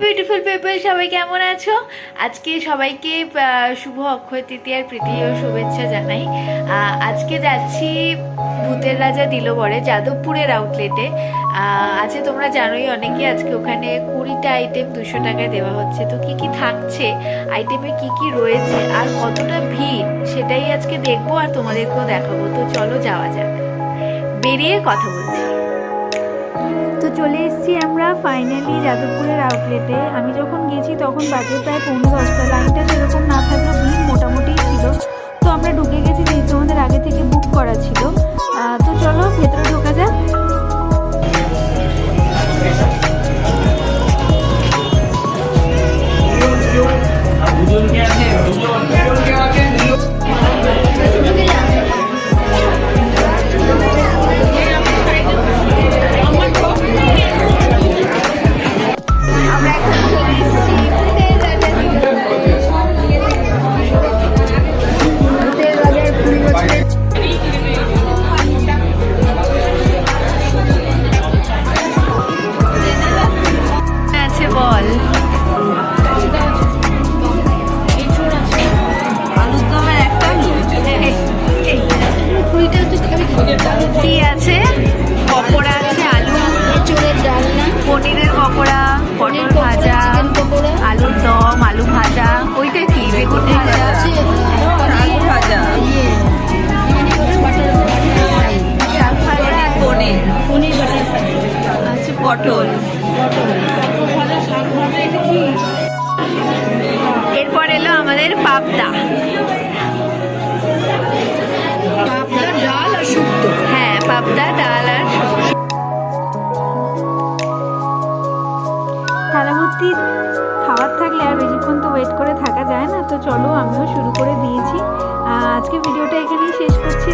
Beautiful people সবাই কেমন আছো? আজকে সবাইকে শুভ অক্ষয় তৃতীয়ার প্রীতি ও শুভেচ্ছা জানাই। আজকে যাচ্ছি ভূতের রাজা দিল বরে যাদবপুরের আউটলেটে আছে তোমরা জানোই অনেকে আজকে ওখানে কুড়িটা আইটেম দুশো টাকায় দেওয়া হচ্ছে। তো কি কি থাকছে? আইটেমে কি কি রয়েছে? আর কতটা ভিড়? সেটাই আজকে দেখব আর তোমাদেরকেও দেখাবো। তো চলো যাওয়া যাক। বেরিয়ে কথা বলছি। তো চলে এসেছি আমরা ফাইনালি যাদবপুরের আউটলেটে আমি যখন গেছি তখন বাজে প্রায় পৌনে দশটা। লাইনটা সেরকম না থাকলেও ভিড় মোটামুটি ছিল। তো আমরা ঢুকে গেছি যেহেতু আমাদের আগে থেকে বুক করা ছিল। তো চলো ভেতরে ঢোকা যাক। আমরা কি আছে? পকোড়া আছে, আলু এঁচোড়ের ডালনা পনিরের পকোড়া, পটল ভাজা, আলুর দম, আলু ভাজা। ওইটা কি? বেগুন ভাজা? আলু ভাজা? শাক ভাজা পনির। ফ্রাই পটল। থালা খাবার থাকলে আর বেশিক্ষণ তো ওয়েট করে থাকা যায় না। তো চলো আমিও শুরু করে দিয়েছি। আজকে ভিডিওটা এখানেই শেষ করছি।